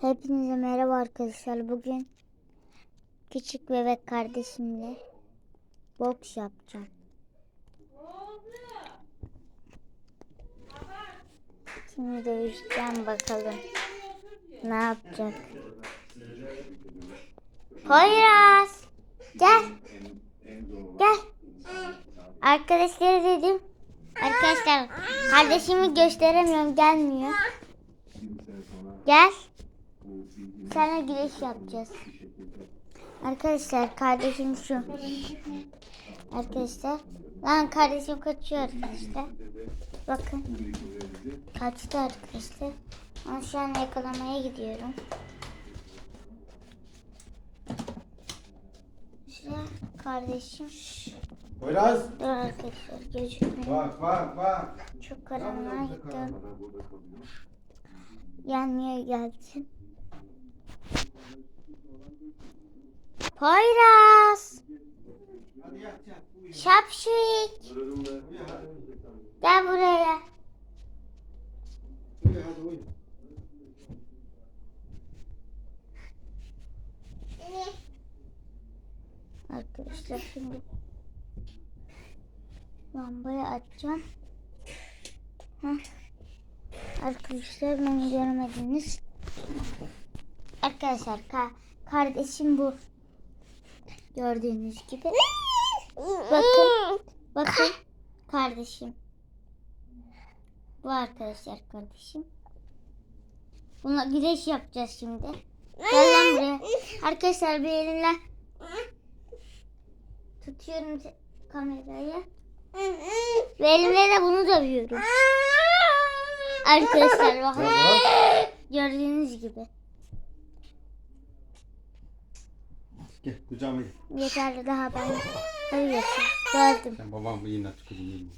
Hepinize merhaba arkadaşlar. Bugün küçük bebek kardeşimle boks yapacağım. Şimdi dövüşeceğim bakalım. Ne yapacak? Poyraz! Gel. Gel. Arkadaşlar dedim. Arkadaşlar kardeşimi gösteremiyorum gelmiyor. Gel. Sana güreş yapacağız. Arkadaşlar kardeşim şu. Arkadaşlar. Lan kardeşim kaçıyor arkadaşlar. Bakın. Kaçtı arkadaşlar. Ama şu an yakalamaya gidiyorum. İşte kardeşim. Poyraz. Dur arkadaşlar gözükmüyor. Bak bak bak. Çok karanlığa gidiyorum. Yanmaya gelsin. Poyraz. Şapşik. Gel buraya. Arkadaşlar şimdi lambayı açacağım. Heh. Arkadaşlar beni görmediniz. Arkadaşlar ka- kardeşim bu. Gördüğünüz gibi. Bakın. Bakın kardeşim. Bu arkadaşlar kardeşim. Buna güreş yapacağız şimdi. Gel lan buraya. Arkadaşlar bir elimle tutuyorum kamerayı. Ve elimle de bunu dövüyorum. Arkadaşlar bakın. Gördüğünüz gibi. Gel kucağıma gel. Yeterli daha ben dövüyorsun. Dövdüm. Sen babam yine tüküreyim.